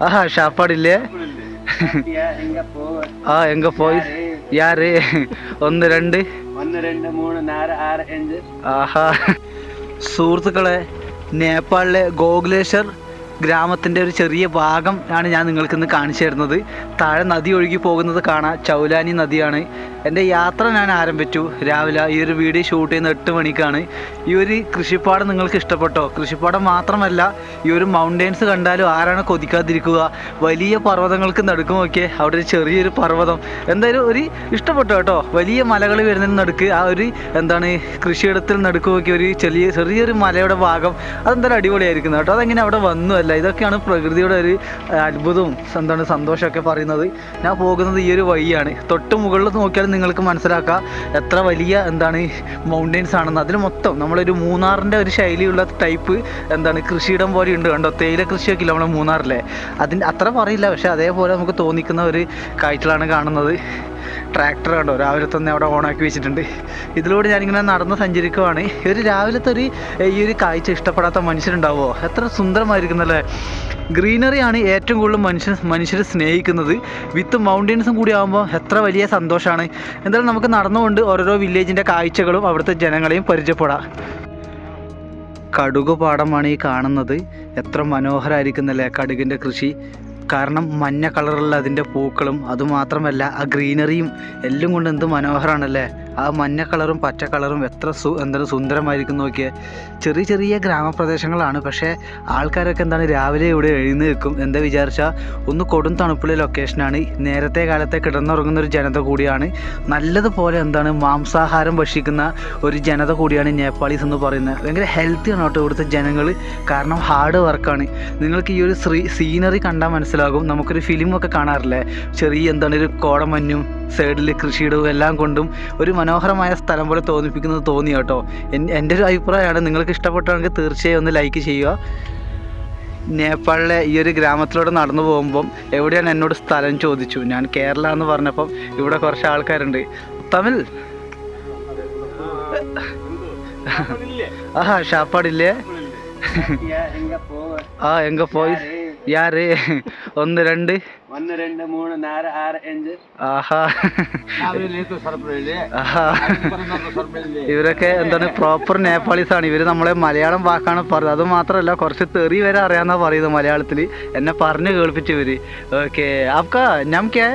ஆஹா சாப்பாடு இல்லையே எங்க போவ ஆ எங்க போய் யாரு ഒന്ന് രണ്ട് ഒന്ന് രണ്ട് മൂന്ന് നാല് ആറ് അഞ്ച് ആഹാ സുഹൃത്തുക്കളെ നേപ്പാളിലെ ഗോകുലേശ്വർ ഗ്രാമത്തിന്റെ ഒരു ചെറിയ ഭാഗം ആണ് ഞാൻ നിങ്ങൾക്കിന്ന് കാണിച്ചു തരുന്നത്. താഴെ നദി ഒഴുകി പോകുന്നത് കാണാം. ചൗലാനി നദിയാണ്. എന്റെ യാത്ര ഞാൻ ആരംഭിച്ചു രാവിലെ. ഈ ഒരു വീഡിയോ ഷൂട്ട് ചെയ്യുന്ന എട്ട് മണിക്കാണ്. ഈ ഒരു കൃഷിപ്പാടം നിങ്ങൾക്ക് ഇഷ്ടപ്പെട്ടോ? കൃഷിപ്പാടം മാത്രമല്ല ഈ ഒരു മൗണ്ടെയ്ൻസ് കണ്ടാലും ആരാണ് കൊതിക്കാതിരിക്കുക? വലിയ പർവതങ്ങൾക്ക് നടുക്കുമൊക്കെ അവിടെ ഒരു ചെറിയൊരു പർവതം. എന്തായാലും ഒരു ഇഷ്ടപ്പെട്ടോ കേട്ടോ? വലിയ മലകൾ വരുന്നതിന് നടുക്ക് ആ ഒരു എന്താണ് കൃഷിയിടത്തിൽ നടുക്കുമൊക്കെ ഒരു ചെറിയ ചെറിയൊരു മലയുടെ ഭാഗം അതെന്തായാലും അടിപൊളിയായിരിക്കുന്നു കേട്ടോ? അതെങ്ങനെ അവിടെ വന്നു? അല്ല ഇതൊക്കെയാണ് പ്രകൃതിയുടെ ഒരു അത്ഭുതവും എന്താണ് സന്തോഷമൊക്കെ പറയുന്നത്. ഞാൻ പോകുന്നത് ഈ ഒരു വഴിയാണ്. തൊട്ട് മുകളിൽ നോക്കിയാൽ നിങ്ങൾക്ക് മനസ്സിലാക്കാം എത്ര വലിയ എന്താണ് മൗണ്ടെയിൻസ് ആണെന്ന്. അതിൽ മൊത്തം നമ്മളൊരു മൂന്നാറിന്റെ ഒരു ശൈലിയുള്ള ടൈപ്പ് എന്താണ് കൃഷിയിടം പോലെ ഉണ്ട്. കണ്ടോ? തേയില കൃഷിയൊക്കെ ഇല്ല നമ്മുടെ മൂന്നാറിലെ? അതിന്റെ അത്ര പറയില്ല. പക്ഷേ അതേപോലെ നമുക്ക് തോന്നിക്കുന്ന ഒരു കാഴ്ചകളാണ് കാണുന്നത്. ട്രാക്ടർ കണ്ടോ? രാവിലെ തന്നെ അവിടെ ഓണാക്കി വെച്ചിട്ടുണ്ട്. ഇതിലൂടെ ഞാനിങ്ങനെ നടന്ന് സഞ്ചരിക്കുവാണ്. ഒരു രാവിലത്തെ ഒരു ഈ ഒരു കാഴ്ച ഇഷ്ടപ്പെടാത്ത മനുഷ്യരുണ്ടാവുമോ എത്ര സുന്ദരമായിരിക്കുന്നല്ലേ ഗ്രീനറിയാണ് ഏറ്റവും കൂടുതൽ മനുഷ്യൻ മനുഷ്യർ സ്നേഹിക്കുന്നത്. വിത്ത് മൗണ്ടൈൻസും കൂടി ആകുമ്പോൾ എത്ര വലിയ സന്തോഷമാണ് എന്തായാലും നമുക്ക് നടന്നുകൊണ്ട് ഓരോരോ വില്ലേജിന്റെ കാഴ്ചകളും അവിടുത്തെ ജനങ്ങളെയും പരിചയപ്പെടാം. കടുക് പാടമാണ് ഈ കാണുന്നത്. എത്ര മനോഹരമായിരിക്കുന്നല്ലേ കടുകിന്റെ കൃഷി. കാരണം മഞ്ഞ കളറുള്ള അതിന്റെ പൂക്കളും അതുമാത്രമല്ല ആ ഗ്രീനറിയും എല്ലാം കൊണ്ട് എന്ത് മനോഹരമാണല്ലേ ആ മഞ്ഞ കളറും പച്ച കളറും എത്ര സു എന്താണ് സുന്ദരമായിരിക്കും നോക്കിയേ. ചെറിയ ചെറിയ ഗ്രാമപ്രദേശങ്ങളാണ്. പക്ഷേ ആൾക്കാരൊക്കെ എന്താണ് രാവിലെ ഇവിടെ എഴുന്നേൽക്കും. എന്താ വിചാരിച്ചാൽ ഒന്ന് കൊടും തണുപ്പുള്ള ലൊക്കേഷനാണ്. നേരത്തെ കാലത്തെ കിടന്നുറങ്ങുന്ന ഒരു ജനത കൂടിയാണ്. നല്ലതുപോലെ എന്താണ് മാംസാഹാരം ഭക്ഷിക്കുന്ന ഒരു ജനത കൂടിയാണ് നേപ്പാളീസ് എന്ന് പറയുന്നത്. ഭയങ്കര ഹെൽത്തിയാണ് കേട്ടോ ഇവിടുത്തെ ജനങ്ങൾ കാരണം ഹാർഡ് വർക്കാണ് നിങ്ങൾക്ക് ഈ ഒരു ശ്രീ സീനറി കണ്ടാൽ മനസ്സിലാകും. നമുക്കൊരു ഫിലിമൊക്കെ കാണാറില്ലേ? ചെറിയ എന്താണ് ഒരു കോടമഞ്ഞും സൈഡിൽ കൃഷിയിടവും എല്ലാം കൊണ്ടും ഒരു മനോഹരമായ സ്ഥലം പോലെ തോന്നിപ്പിക്കുന്നത് തോന്നി കേട്ടോ. എൻ- എന്റെ ഒരു അഭിപ്രായമാണ്. നിങ്ങൾക്ക് ഇഷ്ടപ്പെട്ടാണെങ്കിൽ തീർച്ചയായും ഒന്ന് ലൈക്ക് ചെയ്യുക. നേപ്പാളിലെ ഈ ഒരു ഗ്രാമത്തിലൂടെ നടന്നു പോകുമ്പം എവിടെയാണ് എന്നോട് സ്ഥലം ചോദിച്ചു. ഞാൻ കേരള എന്ന് പറഞ്ഞപ്പം ഇവിടെ കുറച്ച് ആൾക്കാരുണ്ട്. തമിഴ്? ആഹാ ഷാപ്പാടില്ലേ? ആ എങ്ക പോയി യാര്? ഒന്ന് ரெண்டு ഒന്ന് ரெண்டு மூணு நாலு ஆறு அஞ்சு ആഹാ. ആഹാ. ഇവരൊക്കെ എന്താണ് പ്രോപ്പർ നേപ്പാളീസ് ആണ് ഇവർ നമ്മളെ മലയാളം വാക്കാണ് പറയുന്നത് അത് മാത്രമല്ല കുറച്ച് തെറി വരെ അറിയാന്നാ പറയുന്നത് മലയാളത്തിൽ എന്നെ പറഞ്ഞു കേൾപ്പിച്ചു ഇവർ ഓക്കെ ആപ്കാ ഞാൻ ക്യാ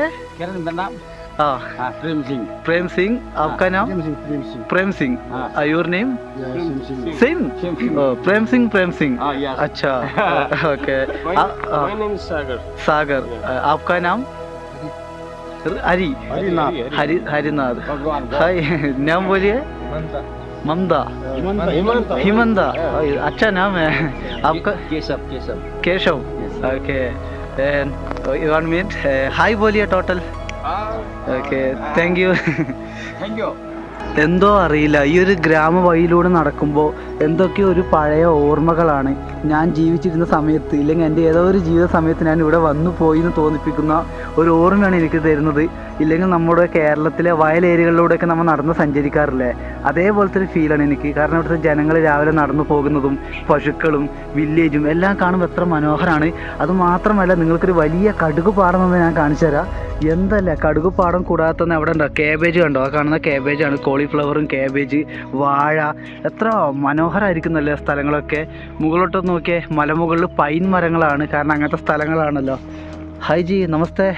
प्रेम सिंह प्रेम सिंह आपका नाम प्रेम सिंह प्रेम सिंह योर नेम सिंह प्रेम सिंह प्रेम सिंह अच्छा ओके सागर सागर आपका नाम हरी हरिनाथ हरि हरिनाथ हाय नाम बोलिए ममदा हिमंता हिमंदा अच्छा नाम है आपका Keshav Keshav Keshav okay and one minute hi बोलिए total okay thank you thank you എന്തോ അറിയില്ല. ഈ ഒരു ഗ്രാമ വഴിയിലൂടെ നടക്കുമ്പോൾ എന്തൊക്കെ ഒരു പഴയ ഓർമ്മകളാണ്. ഞാൻ ജീവിച്ചിരുന്ന സമയത്ത് ഇല്ലെങ്കിൽ എന്റെ ഏതോ ഒരു ജീവിത സമയത്ത് ഞാൻ ഇവിടെ വന്നു പോയി എന്ന് തോന്നിപ്പിക്കുന്ന ഒരു ഓർമ്മയാണ് എനിക്ക് തരുന്നത്. ഇല്ലെങ്കിൽ നമ്മുടെ കേരളത്തിലെ വയലേരികളിലൂടെയൊക്കെ നമ്മൾ നടന്ന് സഞ്ചരിക്കാറില്ലേ? അതേപോലത്തെ ഒരു ഫീലാണ് എനിക്ക്. കാരണം ഇവിടുത്തെ ജനങ്ങൾ രാവിലെ നടന്നു പോകുന്നതും പശുക്കളും വില്ലേജും എല്ലാം കാണുമ്പോൾ എത്ര മനോഹരമാണ് അതുമാത്രമല്ല നിങ്ങൾക്കൊരു വലിയ കടുക് പാടണമെന്ന് ഞാൻ കാണിച്ചു തരാം എന്തല്ല കടുക് പാടം കൂടാതെ തന്നെ അവിടെ ഉണ്ടോ കേബേജ് കണ്ടോ ആ കാണുന്ന കേബേജാണ് കോളിഫ്ലവറും കേബേജ് വാഴ എത്ര മനോഹരമായിരിക്കുന്നല്ലേ സ്ഥലങ്ങളൊക്കെ മുകളിലോട്ട് നോക്കിയേ മലമുകളിൽ പൈൻ മരങ്ങളാണ് കാരണം അങ്ങനത്തെ സ്ഥലങ്ങളാണല്ലോ ഹായ് ജി നമസ്തേ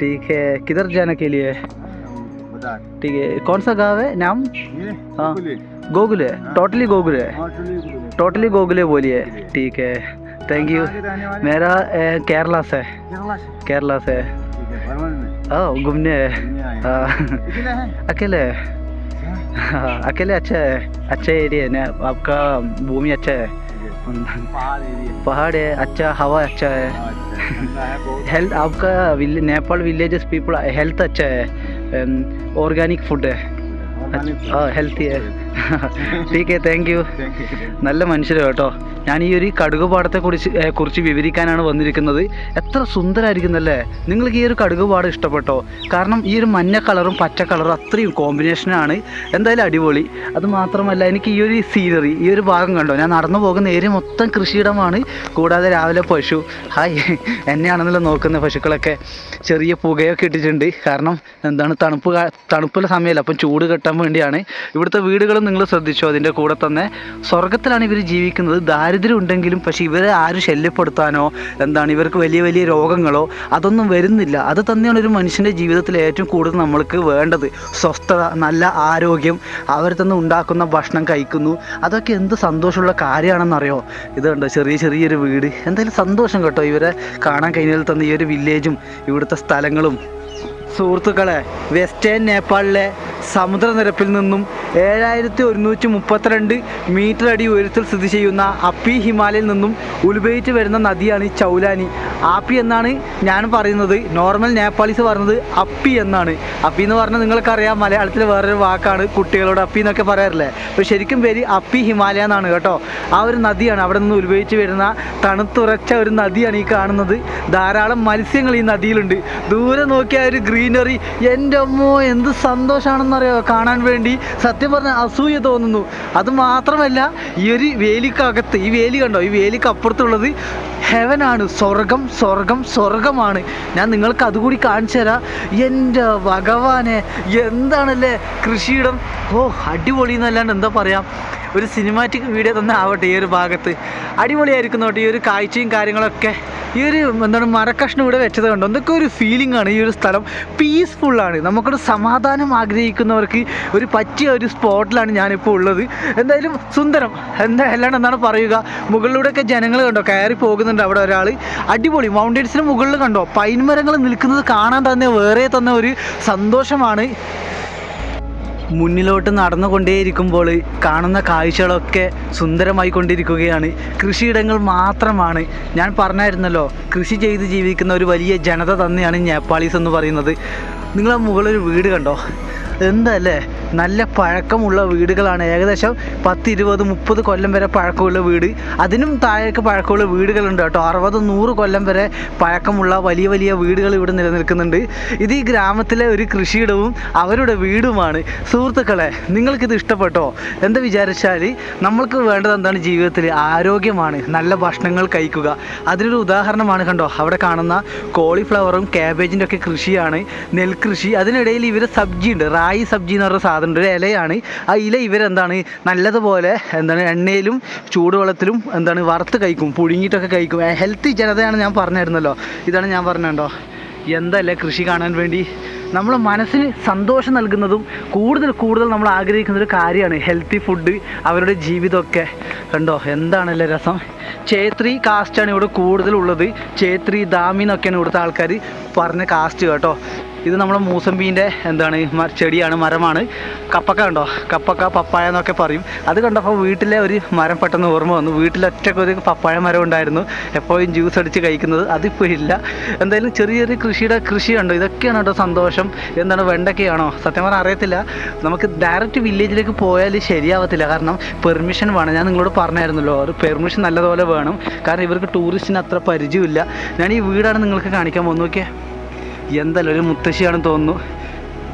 ठीक है किधर जाने के लिए बता ठीक है कौन सा गाँव है नाम ये हाँ। बोले गोगुल है टोटली गोगुल है हाँ चलिए बोले टोटली गोगुले बोलिए ठीक है थैंक यू आगे रहने वाले मेरा ए, केरला से केरला से केरला से ठीक है में हाँ घूमने हाँ। अकेले हाँ, हाँ, अकेले अच्छा है। अच्छा एरिया है ना। आपका भूमि अच्छा है। पहाड़ है अच्छा हवा अच्छा है। अच्छा हेल्थ आपका will, Nepal villages people health अच्छा है। ऑर्गेनिक फ़ूड है। हाँ हेल्थी है। ടി കെ താങ്ക് യു നല്ല മനുഷ്യരോ കേട്ടോ. ഞാൻ ഈ ഒരു കടുക് പാടത്തെ കുറിച്ച് കുറിച്ച് വിവരിക്കാനാണ് വന്നിരിക്കുന്നത്. എത്ര സുന്ദരമായിരിക്കുന്നല്ലേ നിങ്ങൾക്ക് ഈ ഒരു കടുക് പാടം ഇഷ്ടപ്പെട്ടോ? കാരണം ഈ ഒരു മഞ്ഞ കളറും പച്ച കളറും അത്രയും കോമ്പിനേഷനാണ് എന്തായാലും അടിപൊളി. അത് മാത്രമല്ല എനിക്ക് ഈ ഒരു സീനറി ഈ ഒരു ഭാഗം കണ്ടോ? ഞാൻ നടന്നു പോകുന്ന ഏരിയ മൊത്തം കൃഷിയിടമാണ്. കൂടാതെ രാവിലെ പശു ഹായ് എന്നെയാണെന്നല്ലോ നോക്കുന്ന പശുക്കളൊക്കെ. ചെറിയ പുകയൊക്കെ ഇട്ടിട്ടുണ്ട്. കാരണം എന്താണ് തണുപ്പ് തണുപ്പുള്ള സമയമല്ല അപ്പം ചൂട് കെട്ടാൻ വേണ്ടിയാണ്. ഇവിടുത്തെ വീടുകൾ വീടുകളും നിങ്ങൾ ശ്രദ്ധിച്ചോ? അതിന്റെ കൂടെ തന്നെ സ്വർഗത്തിലാണ് ഇവർ ജീവിക്കുന്നത്. ദാരിദ്ര്യം ഉണ്ടെങ്കിലും പക്ഷേ ഇവരെ ആരും ശല്യപ്പെടുത്താനോ? എന്താണ് ഇവർക്ക് വലിയ വലിയ രോഗങ്ങളോ? അതൊന്നും വരുന്നില്ല. അത് തന്നെയാണ് ഒരു മനുഷ്യന്റെ ജീവിതത്തിൽ ഏറ്റവും കൂടുതൽ നമ്മൾക്ക് വേണ്ടത്. സ്വസ്ഥത നല്ല ആരോഗ്യം അവർ തന്നെ ഉണ്ടാക്കുന്ന ഭക്ഷണം കഴിക്കുന്നു. അതൊക്കെ എന്ത് സന്തോഷമുള്ള കാര്യമാണെന്നറിയോ? ഇത് കണ്ടോ? ചെറിയ ചെറിയൊരു വീട്. എന്തായാലും സന്തോഷം കേട്ടോ ഇവരെ കാണാൻ കഴിഞ്ഞാൽ തന്നെ ഈ ഒരു വില്ലേജും ഇവിടുത്തെ സ്ഥലങ്ങളും. സുഹൃത്തുക്കളെ വെസ്റ്റേൺ നേപ്പാളിലെ സമുദ്രനിരപ്പിൽ നിന്നും ഏഴായിരത്തി ഒരുന്നൂറ്റി മുപ്പത്തിരണ്ട് മീറ്റർ അടി ഉയരത്തിൽ സ്ഥിതി ചെയ്യുന്ന അപ്പി ഹിമാലയിൽ നിന്നും ഉത്ഭവിച്ച് വരുന്ന നദിയാണ് ചൗലാനി. ആപ്പി എന്നാണ് ഞാൻ പറയുന്നത്. നോർമൽ നേപ്പാളീസ് പറയുന്നത് അപ്പി എന്നാണ്. അപ്പി എന്ന് പറഞ്ഞാൽ നിങ്ങൾക്കറിയാം മലയാളത്തിൽ വേറൊരു വാക്കാണ് കുട്ടികളോട് അപ്പി എന്നൊക്കെ പറയാറില്ലേ? അപ്പോൾ ശരിക്കും പേര് അപ്പി ഹിമാലയ എന്നാണ് കേട്ടോ. ആ ഒരു നദിയാണ് അവിടെ നിന്ന് ഉത്ഭവിച്ച് വരുന്ന തണുത്തുറച്ച ഒരു നദിയാണ് ഈ കാണുന്നത്. ധാരാളം മത്സ്യങ്ങൾ ഈ നദിയിലുണ്ട്. ദൂരെ നോക്കിയ ഒരു ഗ്രീനറി എന്റെ അമ്മോ എന്ത് സന്തോഷമാണെന്നറിയോ കാണാൻ വേണ്ടി സത്യം പറഞ്ഞാൽ അസൂയ തോന്നുന്നു. അത് മാത്രമല്ല ഈ ഒരു വേലിക്കകത്ത് ഈ വേലി കണ്ടോ? ഈ വേലിക്ക് അപ്പുറത്തുള്ളത് ഹെവനാണ്. സ്വർഗം സ്വർഗം സ്വർഗമാണ്. ഞാൻ നിങ്ങൾക്ക് അതുകൂടി കാണിച്ചു തരാം. എന്റെ ഭഗവാനെ എന്താണല്ലേ കൃഷിയിടം? ഓ അടിപൊളി എന്നല്ലാണ്ട് എന്താ പറയാം? ഒരു സിനിമാറ്റിക് വീഡിയോ തന്നെ ആവട്ടെ ഈ ഒരു ഭാഗത്ത്. അടിപൊളിയായിരിക്കും നോട്ടെ ഈ ഒരു കാഴ്ചയും കാര്യങ്ങളൊക്കെ. ഈ ഒരു എന്താണ് മരക്കഷ്ണം ഇവിടെ വെച്ചത് കണ്ടോ? എന്തൊക്കെ ഒരു ഫീലിംഗ് ആണ് ഈ ഒരു സ്ഥലം. പീസ്ഫുള്ളാണ് നമുക്കൊരു സമാധാനം ആഗ്രഹിക്കുന്നവർക്ക് ഒരു പറ്റിയ ഒരു സ്പോട്ടിലാണ് ഞാനിപ്പോൾ ഉള്ളത്. എന്തായാലും സുന്ദരം. എന്താ അല്ലാണ്ട് എന്താണ് പറയുക? മുകളിലൂടെയൊക്കെ ജനങ്ങൾ കണ്ടോ? കയറി പോകുന്നുണ്ട്. അവിടെ ഒരാൾ അടിപൊളി. മൗണ്ടൻസിന് മുകളിൽ കണ്ടോ? പൈൻ മരങ്ങൾ നിൽക്കുന്നത് കാണാൻ തന്നെ വേറെ തന്നെ ഒരു സന്തോഷമാണ്. മുന്നിലോട്ട് നടന്നുകൊണ്ടേയിരിക്കുമ്പോൾ കാണുന്ന കാഴ്ചകളൊക്കെ സുന്ദരമായി കൊണ്ടിരിക്കുകയാണ്. കൃഷിയിടങ്ങൾ മാത്രമാണ്. ഞാൻ പറഞ്ഞായിരുന്നല്ലോ കൃഷി ചെയ്ത് ജീവിക്കുന്ന ഒരു വലിയ ജനത തന്നെയാണ് നേപ്പാളീസ് എന്ന് പറയുന്നത്. നിങ്ങൾ ആ മുകളിൽ വീട് കണ്ടോ? എന്തല്ലേ നല്ല പഴക്കമുള്ള വീടുകളാണ്. ഏകദേശം പത്ത് ഇരുപത് മുപ്പത് കൊല്ലം വരെ പഴക്കമുള്ള വീട്. അതിനും താഴേക്ക് പഴക്കമുള്ള വീടുകളുണ്ട് കേട്ടോ. അറുപത് നൂറ് കൊല്ലം വരെ പഴക്കമുള്ള വലിയ വലിയ വീടുകൾ ഇവിടെ നിലനിൽക്കുന്നുണ്ട്. ഇത് ഈ ഗ്രാമത്തിലെ ഒരു കൃഷിയിടവും അവരുടെ വീടുമാണ്. സുഹൃത്തുക്കളെ നിങ്ങൾക്കിത് ഇഷ്ടപ്പെട്ടോ? എന്താ വിചാരിച്ചാൽ നമ്മൾക്ക് വേണ്ടത് എന്താണ്? ജീവിതത്തിൽ ആരോഗ്യമാണ്. നല്ല ഭക്ഷണങ്ങൾ കഴിക്കുക. അതിനൊരു ഉദാഹരണമാണ് കണ്ടോ? അവിടെ കാണുന്ന കോളിഫ്ലവറും ക്യാബേജിന്റെ ഒക്കെ കൃഷിയാണ് നെൽകൃഷി. അതിനിടയിൽ ഇവർ സബ്ജി ഉണ്ട് റായി സബ്ജി എന്ന് പറഞ്ഞ സാധനം. ഉണ്ട് ഒരു ഇലയാണ്. ആ ഇല ഇവരെന്താണ്? നല്ലതുപോലെ എന്താണ് എണ്ണയിലും ചൂടുവെള്ളത്തിലും എന്താണ് വറുത്ത് കഴിക്കും പുഴുങ്ങിയിട്ടൊക്കെ കഴിക്കും. ഹെൽത്തി ജനതയാണ് ഞാൻ പറഞ്ഞിരുന്നല്ലോ ഇതാണ് ഞാൻ പറഞ്ഞുണ്ടോ? എന്തല്ലേ കൃഷി കാണാൻ വേണ്ടി? നമ്മൾ മനസ്സിന് സന്തോഷം നൽകുന്നതും കൂടുതൽ കൂടുതൽ നമ്മൾ ആഗ്രഹിക്കുന്ന ഒരു കാര്യമാണ് ഹെൽത്തി ഫുഡ് അവരുടെ ജീവിതമൊക്കെ. കണ്ടോ? എന്താണല്ലേ രസം? ചേത്രി കാസ്റ്റാണ് ഇവിടെ കൂടുതലുള്ളത് ചേത്രി ദാമി എന്നൊക്കെയാണ് ഇവിടുത്തെ ആൾക്കാർ പറഞ്ഞ കാസ്റ്റ് കേട്ടോ. ഇത് നമ്മുടെ മൂസമ്പീന്റെ എന്താണ് ചെടിയാണ് മരമാണ്. കപ്പക്ക കണ്ടോ? കപ്പക്ക പപ്പായ എന്നൊക്കെ പറയും. അത് കണ്ടപ്പോൾ വീട്ടിലെ ഒരു മരം പെട്ടെന്ന് ഓർമ്മ വന്നു. വീട്ടിലൊറ്റക്ക് ഒരു പപ്പായ മരം ഉണ്ടായിരുന്നു. എപ്പോഴും ജ്യൂസ് അടിച്ച് കഴിക്കുന്നത്. അതിപ്പോൾ ഇല്ല. എന്തായാലും ചെറിയ ചെറിയ കൃഷിയുടെ കൃഷിയുണ്ടോ ഇതൊക്കെയാണ് കേട്ടോ സന്തോഷം. എന്താണ് വെണ്ടക്കയാണോ സത്യം പറഞ്ഞാൽ അറിയത്തില്ല. നമുക്ക് ഡയറക്റ്റ് വില്ലേജിലേക്ക് പോയാൽ ശരിയാവത്തില്ല. കാരണം പെർമിഷൻ വേണം. ഞാൻ നിങ്ങളോട് പറഞ്ഞായിരുന്നല്ലോ ഒരു പെർമിഷൻ നല്ലതുപോലെ വേണം. കാരണം ഇവർക്ക് ടൂറിസ്റ്റിന് അത്ര പരിചയമില്ല. ഞാൻ ഈ വീടാണ് നിങ്ങൾക്ക് കാണിക്കാൻ പോകുന്നത്. നോക്കിയേ. എന്തല്ല ഒരു മുത്തശ്ശിയാണെന്ന് തോന്നുന്നു.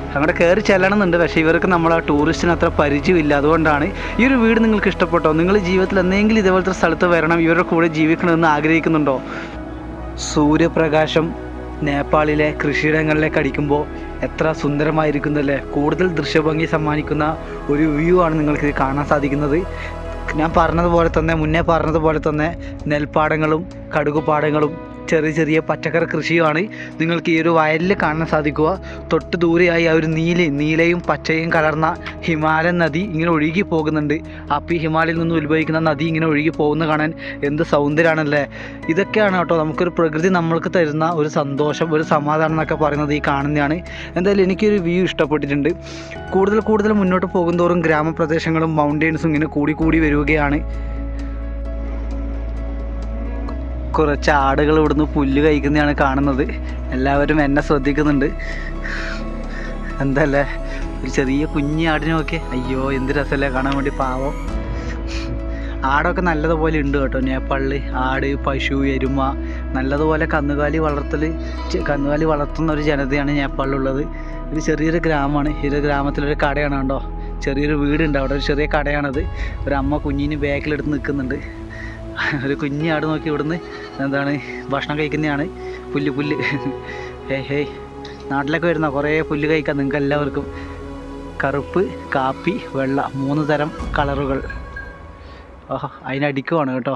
അങ്ങോട്ട് കയറി ചെല്ലണമെന്നുണ്ട് പക്ഷേ ഇവർക്ക് നമ്മൾ ആ ടൂറിസ്റ്റിന് അത്ര പരിചയമില്ല. അതുകൊണ്ടാണ് ഈ ഒരു വീട് നിങ്ങൾക്ക് ഇഷ്ടപ്പെട്ടോ? നിങ്ങൾ ജീവിതത്തിൽ എന്തെങ്കിലും ഇതേപോലത്തെ സ്ഥലത്ത് വരണം ഇവരുടെ കൂടെ ജീവിക്കണമെന്ന് ആഗ്രഹിക്കുന്നുണ്ടോ? സൂര്യപ്രകാശം നേപ്പാളിലെ കൃഷിയിടങ്ങളിലേക്ക് അടിക്കുമ്പോൾ എത്ര സുന്ദരമായിരിക്കുന്നല്ലേ? കൂടുതൽ ദൃശ്യഭംഗി സമ്മാനിക്കുന്ന ഒരു വ്യൂ ആണ് നിങ്ങൾക്ക് കാണാൻ സാധിക്കുന്നത്. ഞാൻ പറഞ്ഞതുപോലെ തന്നെ മുന്നേ പറഞ്ഞതുപോലെ തന്നെ നെൽപ്പാടങ്ങളും കടുകുപാടങ്ങളും ചെറിയ ചെറിയ പച്ചക്കറി കൃഷിയുമാണ്. നിങ്ങൾക്ക് ഈ ഒരു വയലിൽ കാണാൻ സാധിക്കുക. തൊട്ട് ദൂരെയായി ആ ഒരു നീല നീലയും പച്ചയും കലർന്ന ഹിമാലയൻ നദി ഇങ്ങനെ ഒഴുകി പോകുന്നുണ്ട്. അപ്പോൾ ഈ ഹിമാലയിൽ നിന്ന് ഉത്ഭവിക്കുന്ന നദി ഇങ്ങനെ ഒഴുകി പോകുന്ന കാണാൻ എന്ത് സൗന്ദര്യമാണല്ലേ? ഇതൊക്കെയാണ് കേട്ടോ നമുക്കൊരു പ്രകൃതി നമ്മൾക്ക് തരുന്ന ഒരു സന്തോഷം ഒരു സമാധാനം എന്നൊക്കെ പറയുന്നത് ഈ കാണുന്നതാണ്. എന്തായാലും എനിക്കൊരു വ്യൂ ഇഷ്ടപ്പെട്ടിട്ടുണ്ട്. കൂടുതൽ കൂടുതൽ മുന്നോട്ട് പോകുന്തോറും ഗ്രാമപ്രദേശങ്ങളും മൗണ്ടെയ്ൻസും ഇങ്ങനെ കൂടി കൂടി വരികയാണ്. കുറച്ച് ആടുകൾ ഇവിടുന്ന് പുല്ല് കഴിക്കുന്നതാണ് കാണുന്നത്. എല്ലാവരും എന്നെ ശ്രദ്ധിക്കുന്നുണ്ട്. എന്തല്ലേ? ഒരു ചെറിയ കുഞ്ഞി ആടിനെ നോക്കി. അയ്യോ എന്ത് രസമല്ലേ കാണാൻ വേണ്ടി പാവം. ആടൊക്കെ നല്ലതുപോലെ ഉണ്ട് കേട്ടോ. നേപ്പാളിൽ ആട് പശു എരുമ നല്ലതുപോലെ കന്നുകാലി വളർത്തൽ കന്നുകാലി വളർത്തുന്ന ഒരു ജനതയാണ് നേപ്പാളിലുള്ളത്. ഒരു ചെറിയൊരു ഗ്രാമമാണ്. ഈ ഗ്രാമത്തിലൊരു കടയാണ് കണ്ടോ? ചെറിയൊരു വീടുണ്ട്. അവിടെ ഒരു ചെറിയ കടയാണത്. ഒരു അമ്മ കുഞ്ഞിന് ബാക്കിലെടുത്ത് നിൽക്കുന്നുണ്ട്. ഒരു കുഞ്ഞി ആട് നോക്കി ഇവിടുന്ന് എന്താണ് ഭക്ഷണം കഴിക്കുന്നതാണ്. പുല്ല് പുല്ല്. ഹേ ഹേയ്. നാട്ടിലൊക്കെ വരുന്ന കുറേ പുല്ല് കഴിക്കാം നിങ്ങൾക്ക് എല്ലാവർക്കും. കറുപ്പ് കാപ്പി വെള്ള മൂന്ന് തരം കളറുകൾ. ഓഹോ അതിനടിക്കുവാണ് കേട്ടോ.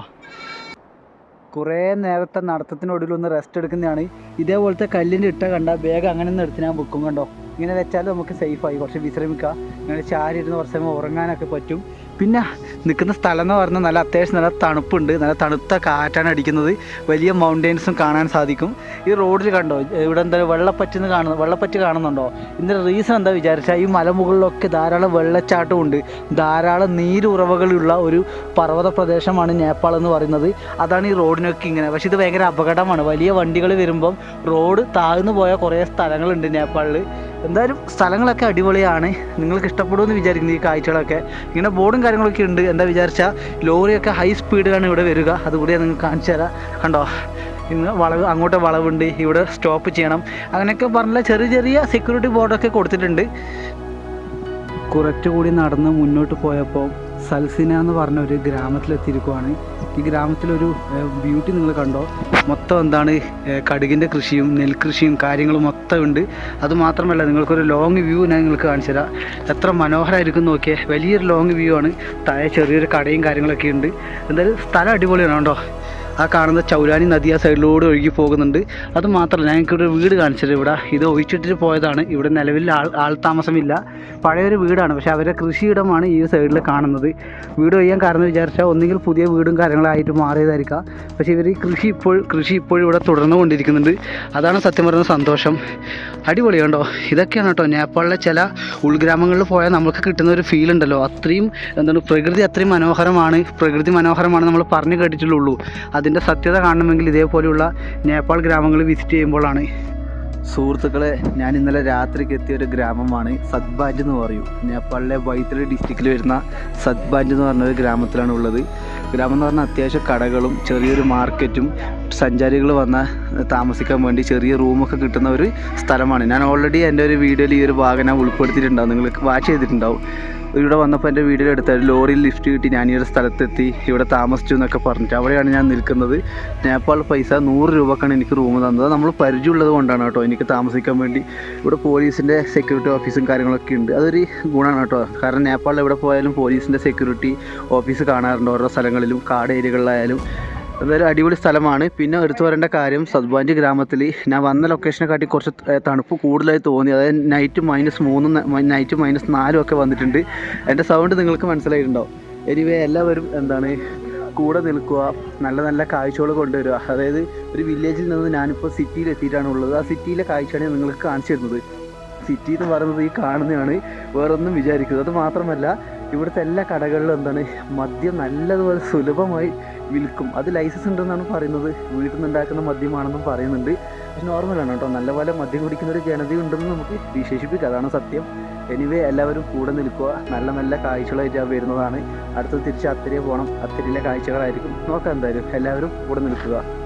കുറേ നേരത്തെ നടത്തത്തിനൊടുവിൽ ഒന്ന് റെസ്റ്റ് എടുക്കുന്നതാണ്. ഇതേപോലത്തെ കല്ലിന്റെ ഇട്ട കണ്ട വേഗം അങ്ങനെ ഒന്ന് എടുത്ത് ഞാൻ വെക്കും കണ്ടോ. ഇങ്ങനെ വെച്ചാൽ നമുക്ക് സേഫായി കുറച്ച് വിശ്രമിക്കാം. ഇങ്ങനെ ചാരി ഇരുന്ന് കുറച്ച് സമയം ഉറങ്ങാനൊക്കെ പറ്റും. പിന്നെ നിൽക്കുന്ന സ്ഥലം എന്ന് പറഞ്ഞാൽ നല്ല അത്യാവശ്യം നല്ല തണുപ്പുണ്ട്. നല്ല തണുത്ത കാറ്റാണ് അടിക്കുന്നത്. വലിയ മൗണ്ടെയ്ൻസും കാണാൻ സാധിക്കും. ഈ റോഡിൽ കണ്ടോ? ഇവിടെ എന്താ വെള്ളപ്പറ്റെന്ന് കാണുന്നു വെള്ളപ്പറ്റ് കാണുന്നുണ്ടോ? ഇതിന്റെ റീസൺ എന്താ വിചാരിച്ചാൽ ഈ മലമുകളിലൊക്കെ ധാരാളം വെള്ളച്ചാട്ടമുണ്ട് ധാരാളം നീരുറവകളുള്ള ഒരു പർവത പ്രദേശമാണ് നേപ്പാൾ എന്ന് പറയുന്നത്. അതാണ് ഈ റോഡിനൊക്കെ ഇങ്ങനെ. പക്ഷേ ഇത് ഭയങ്കര അപകടമാണ്. വലിയ വണ്ടികൾ വരുമ്പം റോഡ് താഴ്ന്നു പോയ കുറേ സ്ഥലങ്ങളുണ്ട് നേപ്പാളിൽ എന്തായാലും സ്ഥലങ്ങളൊക്കെ അടിപൊളിയാണ്. നിങ്ങൾക്ക് ഇഷ്ടപ്പെടുമെന്ന് വിചാരിക്കുന്നു ഈ കാഴ്ചകളൊക്കെ. ഇങ്ങനെ ബോർഡും കാര്യങ്ങളൊക്കെ ഉണ്ട് എന്താ വിചാരിച്ചാൽ ലോറിയൊക്കെ ഹൈ സ്പീഡിലാണ് ഇവിടെ വരിക. അതുകൂടി നിങ്ങൾക്ക് കാണിച്ചു തരാം. കണ്ടോ? ഇന്ന് വളവ് അങ്ങോട്ട് വളവുണ്ട്. ഇവിടെ സ്റ്റോപ്പ് ചെയ്യണം. അങ്ങനെയൊക്കെ പറഞ്ഞ ചെറിയ ചെറിയ സെക്യൂരിറ്റി ബോർഡൊക്കെ കൊടുത്തിട്ടുണ്ട്. കുറച്ചുകൂടി നടന്ന് മുന്നോട്ട് പോയപ്പോൾ സൽസിന എന്ന് പറഞ്ഞ ഒരു ഗ്രാമത്തിലെത്തിയിരിക്കുവാണ്. ഈ ഗ്രാമത്തിലൊരു ബ്യൂട്ടി നിങ്ങൾ കണ്ടോ? മൊത്തം എന്താണ് കടുകിന്റെ കൃഷിയും നെൽകൃഷിയും കാര്യങ്ങളും മൊത്തം ഉണ്ട്. അതുമാത്രമല്ല നിങ്ങൾക്കൊരു ലോങ് വ്യൂ ഞാൻ നിങ്ങൾക്ക് കാണിച്ചു തരാം. എത്ര മനോഹരമായിരിക്കും നോക്കിയേ. വലിയൊരു ലോങ് വ്യൂ ആണ്. താഴെ ചെറിയൊരു കടയും കാര്യങ്ങളൊക്കെ ഉണ്ട്. എന്തായാലും സ്ഥലം അടിപൊളിയാണ് കേട്ടോ ആ കാണുന്ന ചൗരാനി നദി ആ സൈഡിലൂടെ ഒഴുകി പോകുന്നുണ്ട്. അത് മാത്രമല്ല ഞങ്ങൾക്ക് ഇവിടെ വീട് കാണിച്ചത് ഇവിടെ ഇത് ഒഴിച്ചിട്ടിട്ട് പോയതാണ്. ഇവിടെ നിലവിൽ ആൾ ആൾ താമസമില്ല. പഴയൊരു വീടാണ് പക്ഷേ അവരുടെ കൃഷിയിടമാണ് ഈ സൈഡിൽ കാണുന്നത്. വീട് ഒഴിയാൻ കാരണം വിചാരിച്ചാൽ ഒന്നുകിൽ പുതിയ വീടും കാര്യങ്ങളായിട്ട് മാറിയതായിരിക്കാം. പക്ഷേ ഇവർ ഈ കൃഷി ഇപ്പോൾ കൃഷി ഇപ്പോഴും ഇവിടെ തുടർന്നു കൊണ്ടിരിക്കുന്നുണ്ട്. അതാണ് സത്യം പറയുന്ന സന്തോഷം. അടിപൊളിയുണ്ടോ? ഇതൊക്കെയാണ് കേട്ടോ. നേപ്പാളിലെ ചില ഉൾഗ്രാമങ്ങളിൽ പോയാൽ നമുക്ക് കിട്ടുന്ന ഒരു ഫീൽ ഉണ്ടല്ലോ. അത്രയും എന്താണ് പ്രകൃതി അത്രയും മനോഹരമാണ്. പ്രകൃതി മനോഹരമാണ് നമ്മൾ പറഞ്ഞു കേട്ടിട്ടുള്ളൂ. അതിന്റെ സത്യത കാണണമെങ്കിൽ ഇതേപോലെയുള്ള നേപ്പാൾ ഗ്രാമങ്ങൾ വിസിറ്റ് ചെയ്യുമ്പോഴാണ്. സുഹൃത്തുക്കളെ ഞാൻ ഇന്നലെ രാത്രിക്ക് എത്തിയ ഒരു ഗ്രാമമാണ് സത്ബാജ് എന്ന് പറയും. നേപ്പാളിലെ വൈത്തിരി ഡിസ്ട്രിക്റ്റിൽ വരുന്ന സത്ബാജ് എന്ന് പറഞ്ഞ ഒരു ഗ്രാമത്തിലാണ് ഉള്ളത്. ഗ്രാമം എന്ന് പറഞ്ഞാൽ അത്യാവശ്യം കടകളും ചെറിയൊരു മാർക്കറ്റും സഞ്ചാരികൾ വന്ന താമസിക്കാൻ വേണ്ടി ചെറിയ റൂമൊക്കെ കിട്ടുന്ന ഒരു സ്ഥലമാണ്. ഞാൻ ഓൾറെഡി എന്റെ ഒരു വീഡിയോയിൽ ഈ ഒരു ഞാൻ ഉൾപ്പെടുത്തിയിട്ടുണ്ടാവും. നിങ്ങൾ വാച്ച് ചെയ്തിട്ടുണ്ടാവും. ഇവിടെ വന്നപ്പോൾ എന്റെ വീഡിയോ എടുത്ത ലോറിയിൽ ലിഫ്റ്റ് കിട്ടി. ഞാൻ ഈ ഒരു സ്ഥലത്തെത്തി ഇവിടെ താമസിച്ചു എന്നൊക്കെ പറഞ്ഞിട്ട് അവിടെയാണ് ഞാൻ നിൽക്കുന്നത്. നേപ്പാൾ പൈസ നൂറ് രൂപക്കാണ് എനിക്ക് റൂം തന്നത്. നമ്മൾ പരിചയമുള്ളത് കൊണ്ടാണ് കേട്ടോ എനിക്ക് താമസിക്കാൻ വേണ്ടി. ഇവിടെ പോലീസിന്റെ സെക്യൂരിറ്റി ഓഫീസും കാര്യങ്ങളൊക്കെ ഉണ്ട്. അതൊരു ഗുണമാണ് കേട്ടോ. കാരണം നേപ്പാളിൽ എവിടെ പോയാലും പോലീസിന്റെ സെക്യൂരിറ്റി ഓഫീസ് കാണാറുണ്ട്. ഓരോ സ്ഥലങ്ങളിലും കാട് ഏരിയകളിലായാലും. എന്തായാലും അടിപൊളി സ്ഥലമാണ്. പിന്നെ എടുത്തു പറയേണ്ട കാര്യം സദ്ബാഞ്ച് ഗ്രാമത്തിൽ ഞാൻ വന്ന ലൊക്കേഷനെ കാട്ടി കുറച്ച് തണുപ്പ് കൂടുതലായി തോന്നി. അതായത് നൈറ്റ് മൈനസ് മൂന്നും നൈറ്റ് മൈനസ് നാലും ഒക്കെ വന്നിട്ടുണ്ട്. എന്റെ സൗണ്ട് നിങ്ങൾക്ക് മനസ്സിലായിട്ടുണ്ടാവും എനിവേ എല്ലാവരും എന്താണ് കൂടെ നിൽക്കുക നല്ല നല്ല കാഴ്ചകൾ കൊണ്ടുവരിക. അതായത് ഒരു വില്ലേജിൽ നിന്ന് ഞാനിപ്പോൾ സിറ്റിയിൽ എത്തിയിട്ടാണ് ഉള്ളത്. ആ സിറ്റിയിലെ കാഴ്ചയാണ് നിങ്ങൾക്ക് കാണിച്ചു തരുന്നത്. സിറ്റി എന്ന് പറയുന്നത് ഈ കാണുന്നതാണ്. വേറൊന്നും വിചാരിക്കുന്നത് അത് മാത്രമല്ല ഇവിടുത്തെ എല്ലാ കടകളിലും എന്താണ് മദ്യം നല്ലതുപോലെ സുലഭമായി വിൽക്കും. അത് ലൈസൻസ് ഉണ്ടെന്നാണ് പറയുന്നത്. വീട്ടിൽ നിന്നുണ്ടാക്കുന്ന മദ്യമാണെന്നും പറയുന്നുണ്ട്. പക്ഷെ നോർമലാണ് കേട്ടോ. നല്ലപോലെ മദ്യം കുടിക്കുന്ന ഒരു ജനതയുണ്ടെന്ന് നമുക്ക് വിശേഷിപ്പിക്കാം. അതാണ് സത്യം. എനിവേ എല്ലാവരും കൂടെ നിൽക്കുക. നല്ല നല്ല കാഴ്ചകളായിട്ട് വരുന്നതാണ്. അടുത്തത് തിരിച്ച് അത്തിരിയെ പോകണം. അത്തിരിയിലെ കാഴ്ചകളായിരിക്കും. നോക്കാം എന്തായാലും. എല്ലാവരും കൂടെ നിൽക്കുക.